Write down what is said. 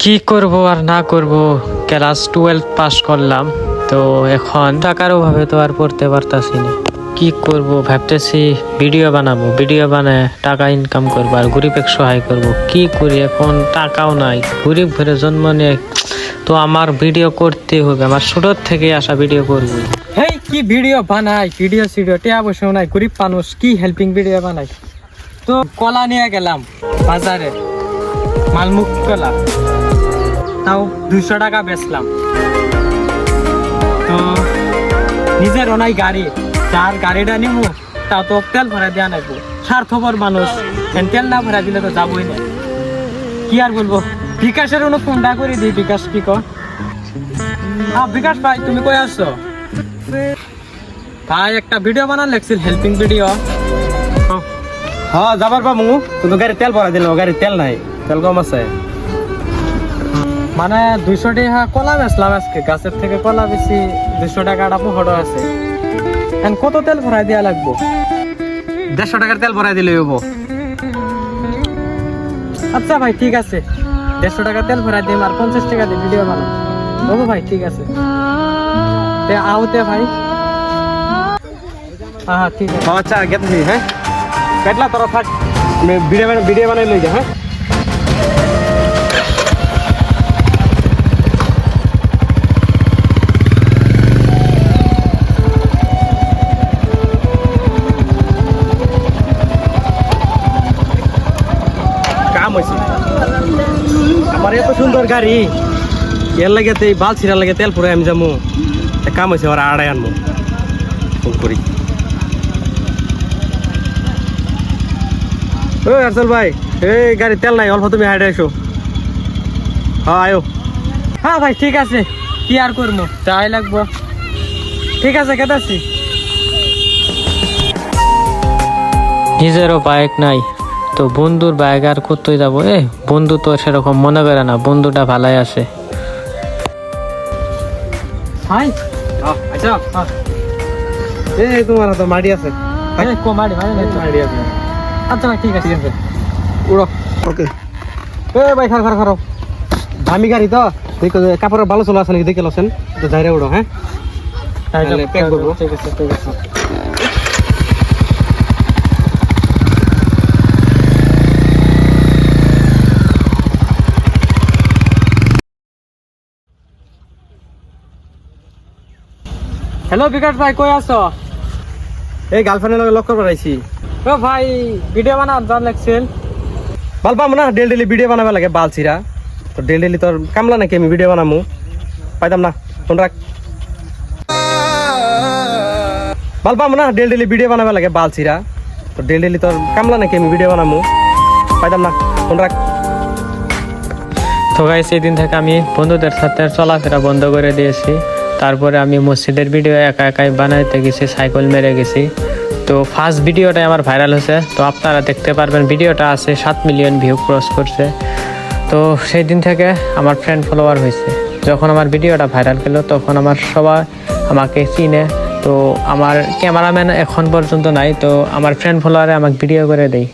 কি করব আর না করব? ক্লাস টুয়েলভ পাস করলাম, তো এখন টাকার অভাবে তো আর পড়তে পারতাছি না। কি করব ভাবতেছি ভিডিও বানাবো। ভিডিও বানায় টাকা ইনকাম করব আর গরিবের সহায় করব। কি করি এখন? টাকাও নাই। গরিব ঘরে জন্ম নিয়ে তো আমার ভিডিও করতে হবে। আমার ছোটোর থেকে আসা ভিডিও করব। হেই, কি ভিডিও বানাই? ভিডিও সিডিও টিয়া বসে নাই। গরিব মানুষ, কি হেল্পিং ভিডিও বানাই? তো কলা নিয়ে গেলাম, বাজারে। মালমুখ কলা তাও দুইশো টাকা বেচলাম। তো নিজের অনাই গাড়ি, যার গাড়িটা নিব তাও তো তেল ভরা দেওয়া নাকবো স্বার্থপর মানুষ তেল না ভরা দিলে তো যাবোই না। কি আর বলব? বিকাশের অনু ফোনটা করে দিই বিকাশ কি কর বিকাশ ভাই, তুমি কই আসছো ভাই, একটা ভিডিও বানান লাগছিল হেল্পিং ভিডিও হ্যাঁ যাবার পাবো কিন্তু গাড়ি তেল ভরা দিল গাড়ি তেল নাই। তেল কম আছে। মানে দুইশো টাকা কলা বেচলাম আজকে, গাছের থেকে কলা বেশি দুইশো টাকাটা পোহটো আছে। এখন কত তেল ভরাই দেওয়া লাগবো? দেড়শো টাকার তেল ভরাই দিলে হব। আচ্ছা ভাই, ঠিক আছে। দেড়শো টাকা তেল ভরাই দিম আর পঞ্চাশ টাকা দিয়ে ভিডিও বানাম। বাবু ভাই, ঠিক আছে। তে আউতে ভাই। হ্যাঁ ঠিক আছে। আচ্ছা গেতেছি হ্যাঁ? পেটলা তোরা ভিডিও ভিডিও বানাই লই যা হ্যাঁ? আমার এত সুন্দর গাড়ি। এর লাগে তো এই বাল ছিড়ার লাগে তেল পুরে আমি যাব কাম হয়েছে ওরা আড়াই আনব ফোন করি। ও আরসল ভাই এই গাড়ি তেল নাই অল্প তুমি হাইডে এসো হ্যাঁ আয়ো। হ্যাঁ ভাই ঠিক আছে। কি আর করব? যাই লাগবো। ঠিক আছে কেটাছি নিজেরও বাইক নাই। তো বন্ধুর বাইক আর করতে যাব? এ বন্ধু তো সেরকম মনে করে না বন্ধুটা ভালাই আছে। আচ্ছা তোমার মাটি আছে। আচ্ছা ঠিক আছে উড়ো। ওকে। এ ভাই খার খার খারো। দামি গাড়ি তো। দেখো কাপড়ের ভালো চলা আছে নাকি দেখে লছেন তো যাইরে উড়ো হ্যাঁ? ঠিক আছে ঠিক আছে। হ্যালো বিকাশ ভাই কই আছো? এই গার্লফ্রেন্ডের লগে লক্ষ্য করাইছি ও ভাই ভিডিও বানার জান লাগছিল। বাল পাবো না ডেল ডেলি ভিডিও বানাবে লাগে বাল ছিড়া। তো ডেল ডেলি তোর কামলা নাকি আমি ভিডিও বানামু। পাইতাম না ফোন রাখ। বাল পাবো না ডেল ডেলি ভিডিও বানাবে লাগে বাল ছিড়া। তো ডেল ডেলি তোর কামলা নাকি আমি ভিডিও বানামু। পাইতাম না ফোন রাখ। তো গাইস এই দিন থেকে আমি বন্ধুদের সাথে চলাফেরা বন্ধ করে দিয়েছি। তারপরে আমি মসজিদের ভিডিও একা একাই বানাইতে গেছি, সাইকেল মেরে গেছি। তো ফার্স্ট ভিডিওটাই আমার ভাইরাল হয়েছে। তো আপনারা দেখতে পারবেন ভিডিওটা আছে সাত মিলিয়ন ভিউ ক্রস করছে। তো সেই দিন থেকে আমার ফ্রেন্ড ফলোয়ার হয়েছে। যখন আমার ভিডিওটা ভাইরাল গেল, তখন আমার সবাই আমাকে চিনে। তো আমার ক্যামেরাম্যান এখন পর্যন্ত নাই, তো আমার ফ্রেন্ড ফলোয়ারে আমাকে ভিডিও করে দেয়।